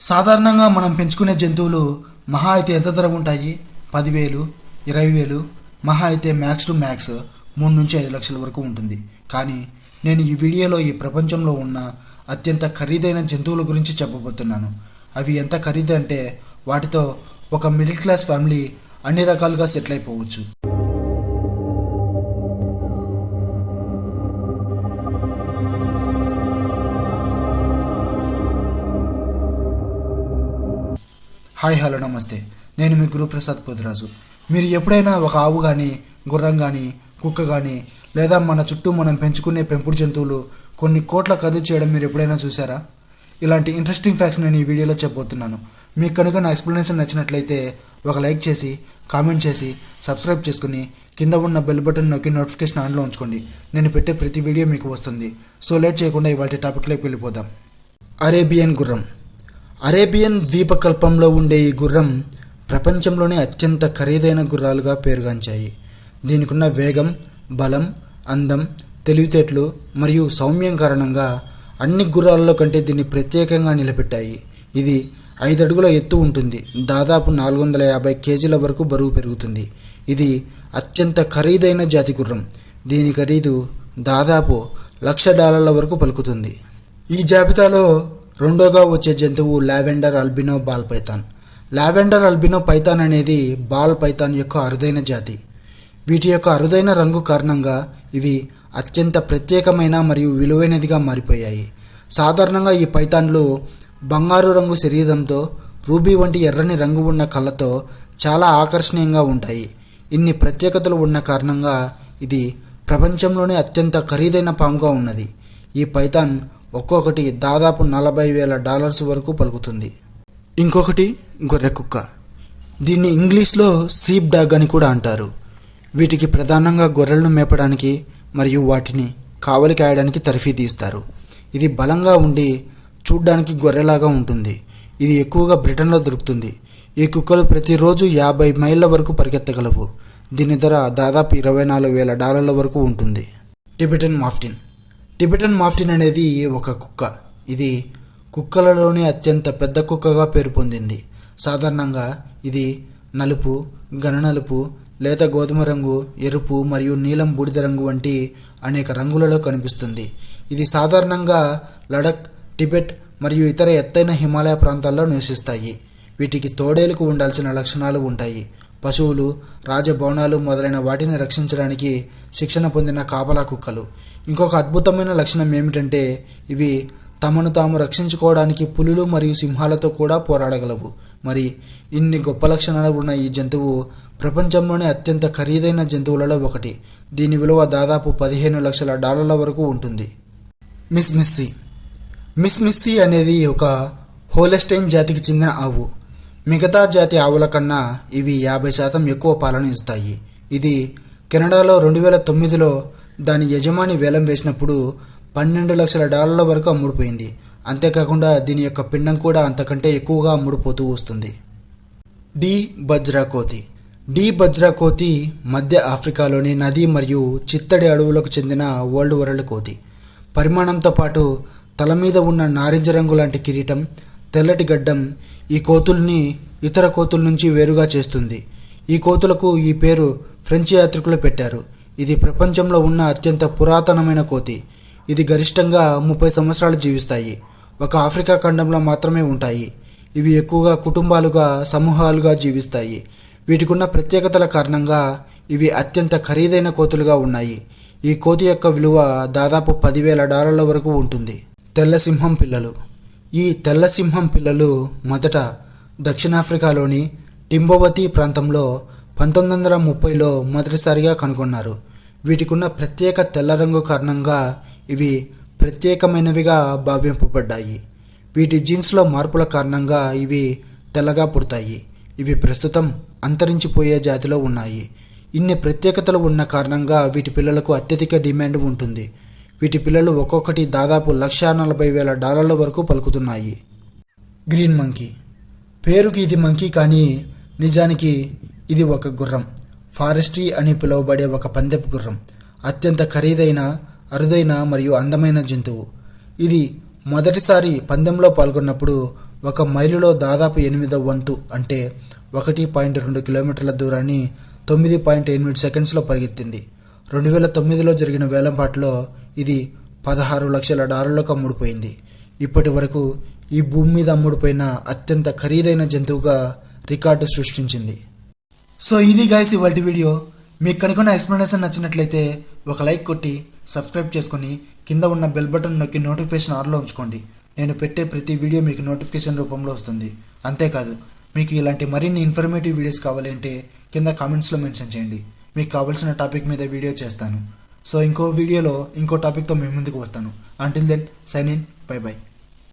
సాధారణంగా మనం పెంచుకునే జంతువులు మహా అయితే ఎంత ధర ఉంటాయి? పదివేలు ఇరవై వేలు మహా అయితే మ్యాక్స్ టు మ్యాక్స్ మూడు నుంచి ఐదు లక్షల వరకు ఉంటుంది. కానీ నేను ఈ వీడియోలో ఈ ప్రపంచంలో ఉన్న అత్యంత ఖరీదైన జంతువుల గురించి చెప్పబోతున్నాను. అవి ఎంత ఖరీదు అంటే వాటితో ఒక మిడిల్ క్లాస్ ఫ్యామిలీ అన్ని రకాలుగా సెటిల్ అయిపోవచ్చు. హాయ్ హలో నమస్తే. నేను మీ గురుప్రసాద్ పోతిరాజు మీరు ఎప్పుడైనా ఒక ఆవు కానీ గుర్రం కానీ కుక్క కానీ లేదా మన చుట్టూ మనం పెంచుకునే పెంపుడు జంతువులు కొన్ని కోట్ల ఖరీదు చేయడం మీరు ఎప్పుడైనా చూసారా ఇలాంటి ఇంట్రెస్టింగ్ ఫ్యాక్ట్స్ నేను ఈ వీడియోలో చెప్పబోతున్నాను. మీకు కనుక నా ఎక్స్ప్లెనేషన్ నచ్చినట్లయితే ఒక లైక్ చేసి కామెంట్ చేసి సబ్స్క్రైబ్ చేసుకుని కింద ఉన్న బెల్ బటన్ నొక్కి నోటిఫికేషన్ ఆన్లో ఉంచుకోండి. నేను పెట్టే ప్రతి వీడియో మీకు వస్తుంది. సో లేట్ చేయకుండా ఇవాళ టాపిక్లోకి వెళ్ళిపోదాం. అరేబియన్ గుర్రం. అరేబియన్ ద్వీపకల్పంలో ఉండే ఈ గుర్రం ప్రపంచంలోనే అత్యంత ఖరీదైన గుర్రాలుగా పేరుగాంచాయి. దీనికున్న వేగం బలం అందం తెలివితేటలు మరియు సౌమ్యం కారణంగా అన్ని గుర్రాలలో కంటే దీన్ని ప్రత్యేకంగా నిలబెట్టాయి. ఇది ఐదు అడుగుల ఎత్తు ఉంటుంది. దాదాపు నాలుగు వందల యాభై కేజీల వరకు బరువు పెరుగుతుంది. ఇది అత్యంత ఖరీదైన జాతి గుర్రం. దీని ఖరీదు దాదాపు లక్ష డాలర్ల వరకు పలుకుతుంది. ఈ జాబితాలో రెండోగా వచ్చే జంతువు lavender albino ball python. Lavender albino python అనేది బాల్ పైథాన్ యొక్క అరుదైన జాతి. వీటి యొక్క అరుదైన రంగు కారణంగా ఇవి అత్యంత ప్రత్యేకమైన మరియు విలువైనదిగా మారిపోయాయి. సాధారణంగా ఈ పైథాన్లు బంగారు రంగు శరీరంతో రూబీ వంటి ఎర్రని రంగు ఉన్న కళ్ళతో చాలా ఆకర్షణీయంగా ఉంటాయి. ఇన్ని ప్రత్యేకతలు ఉన్న కారణంగా ఇది ప్రపంచంలోనే అత్యంత ఖరీదైన పాముగా ఉన్నది. ఈ పైథాన్ ఒక్కొక్కటి దాదాపు నలభై వేల డాలర్స్ వరకు పలుకుతుంది. ఇంకొకటి గొర్రె కుక్క. దీన్ని ఇంగ్లీష్లో సీప్ డాగ్ అని కూడా అంటారు. వీటికి ప్రధానంగా గొర్రెలను మేపడానికి మరియు వాటిని కావలి కాయడానికి తరఫీ తీస్తారు. ఇది బలంగా ఉండి చూడ్డానికి గొర్రెలాగా ఉంటుంది. ఇది ఎక్కువగా బ్రిటన్లో దొరుకుతుంది. ఈ కుక్కలు ప్రతిరోజు యాభై మైళ్ళ వరకు పరిగెత్తగలవు. దీని ధర దాదాపు ఇరవై నాలుగు వేల డాలర్ల వరకు ఉంటుంది. టిబెటన్ మాఫ్టిన్. టిబెటన్ మాఫ్టిన్ అనేది ఒక కుక్క. ఇది కుక్కలలోనే అత్యంత పెద్ద కుక్కగా పేరు పొందింది. సాధారణంగా ఇది నలుపు గననలుపు లేత గోధుమ రంగు ఎరుపు మరియు నీలం బూడిద రంగు వంటి అనేక రంగులలో కనిపిస్తుంది. ఇది సాధారణంగా లడక్ టిబెట్ మరియు ఇతర ఎత్తైన హిమాలయ ప్రాంతాల్లో నివసిస్తాయి. వీటికి తోడేలకు ఉండాల్సిన లక్షణాలు ఉంటాయి. పశువులు రాజభవనాలు మొదలైన వాటిని రక్షించడానికి శిక్షణ పొందిన కాపలా కుక్కలు. ఇంకొక అద్భుతమైన లక్షణం ఏమిటంటే ఇవి తమను తాము రక్షించుకోవడానికి పులులు మరియు సింహాలతో కూడా పోరాడగలవు. మరి ఇన్ని గొప్ప లక్షణాలు ఉన్న ఈ జంతువు ప్రపంచంలోనే అత్యంత ఖరీదైన జంతువులలో ఒకటి. దీని విలువ దాదాపు పదిహేను లక్షల డాలర్ల వరకు ఉంటుంది. Miss Missy. మిస్ మిస్సీ అనేది ఒక హోలెస్టైన్ జాతికి చెందిన ఆవు. మిగతా జాతి ఆవుల కన్నా ఇవి యాభై శాతం ఎక్కువ పాలను ఇస్తాయి. ఇది కెనడాలో రెండు వేల తొమ్మిదిలో దాని యజమాని వేలం వేసినప్పుడు పన్నెండు లక్షల డాలర్ల వరకు అమ్ముడుపోయింది. అంతేకాకుండా దీని యొక్క పిండం కూడా అంతకంటే ఎక్కువగా అమ్ముడుపోతూ వస్తుంది. డి. బజ్రా కోతి. డి. బజ్రా కోతి మధ్య ఆఫ్రికాలోని నది మరియు చిత్తడి అడవులకు చెందిన ఓల్డ్ వరల్డ్ కోతి. పరిమాణంతో పాటు తల మీద ఉన్న నారింజ రంగు లాంటి కిరీటం తెల్లటి గడ్డం ఈ కోతుల్ని ఇతర కోతుల నుంచి వేరుగా చేస్తుంది. ఈ కోతులకు ఈ పేరు ఫ్రెంచ్ యాత్రికులు పెట్టారు. ఇది ప్రపంచంలో ఉన్న అత్యంత పురాతనమైన కోతి. ఇది గరిష్టంగా ముప్పై సంవత్సరాలు జీవిస్తాయి. ఒక ఆఫ్రికా ఖండంలో మాత్రమే ఉంటాయి. ఇవి ఎక్కువగా కుటుంబాలుగా సమూహాలుగా జీవిస్తాయి. వీటికున్న ప్రత్యేకతల కారణంగా ఇవి అత్యంత ఖరీదైన కోతులుగా ఉన్నాయి. ఈ కోతి యొక్క విలువ దాదాపు పదివేల డాలర్ల వరకు ఉంటుంది. తెల్ల సింహం పిల్లలు. ఈ తెల్లసింహం పిల్లలు మొదట దక్షిణాఫ్రికాలోని టింబోవతి ప్రాంతంలో పంతొమ్మిది వందల ముప్పైలో మొదటిసారిగా కనుగొన్నారు. వీటికున్న ప్రత్యేక తెల్ల రంగు కారణంగా ఇవి ప్రత్యేకమైనవిగా భావింపబడ్డాయి. వీటి జీన్స్లో మార్పుల కారణంగా ఇవి తెల్లగా పుడతాయి. ఇవి ప్రస్తుతం అంతరించిపోయే జాతిలో ఉన్నాయి. ఇన్ని ప్రత్యేకతలు ఉన్న కారణంగా వీటి పిల్లలకు అత్యధిక డిమాండ్ ఉంటుంది. వీటి పిల్లలు ఒక్కొక్కటి దాదాపు లక్ష నలభై వేల డాలర్ల వరకు పలుకుతున్నాయి. Green monkey. పేరుకి ఇది మంకీ కానీ నిజానికి ఇది ఒక గుర్రం. ఫారెస్ట్రీ అని పిలువబడే ఒక పందెపు గుర్రం. అత్యంత ఖరీదైన అరుదైన మరియు అందమైన జంతువు. ఇది మొదటిసారి పందెంలో పాల్గొన్నప్పుడు ఒక మైలులో దాదాపు ఎనిమిదవ వంతు అంటే ఒకటి పాయింట్ రెండు కిలోమీటర్ల దూరాన్ని తొమ్మిది పాయింట్ ఎనిమిది సెకండ్స్లో పరిగెత్తింది. రెండు వేల తొమ్మిదిలో జరిగిన వేలంపాట్లో ఇది పదహారు లక్షల డాలర్లకు అమ్ముడుపోయింది. ఇప్పటి వరకు ఈ భూమి మీద అమ్ముడుపోయిన అత్యంత ఖరీదైన జంతువుగా రికార్డు సృష్టించింది. సో ఇది గైస్ ఇవాళ వీడియో. మీకు కనుక ఎక్స్ప్లెనేషన్ నచ్చినట్లయితే ఒక లైక్ కొట్టి సబ్స్క్రైబ్ చేసుకొని కింద ఉన్న బెల్ బటన్ నొక్కి నోటిఫికేషన్ ఆర్లో ఉంచుకోండి. నేను పెట్టే ప్రతి వీడియో మీకు నోటిఫికేషన్ రూపంలో వస్తుంది. అంతేకాదు మీకు ఇలాంటి మరిన్ని ఇన్ఫర్మేటివ్ వీడియోస్ కావాలంటే కింద కామెంట్స్లో మెన్షన్ చేయండి. మీకు కావాల్సిన టాపిక్ మీద వీడియో చేస్తాను. సో ఇంకో వీడియోలో ఇంకో టాపిక్తో మేము ముందుకు వస్తాను. Until then sign in bye bye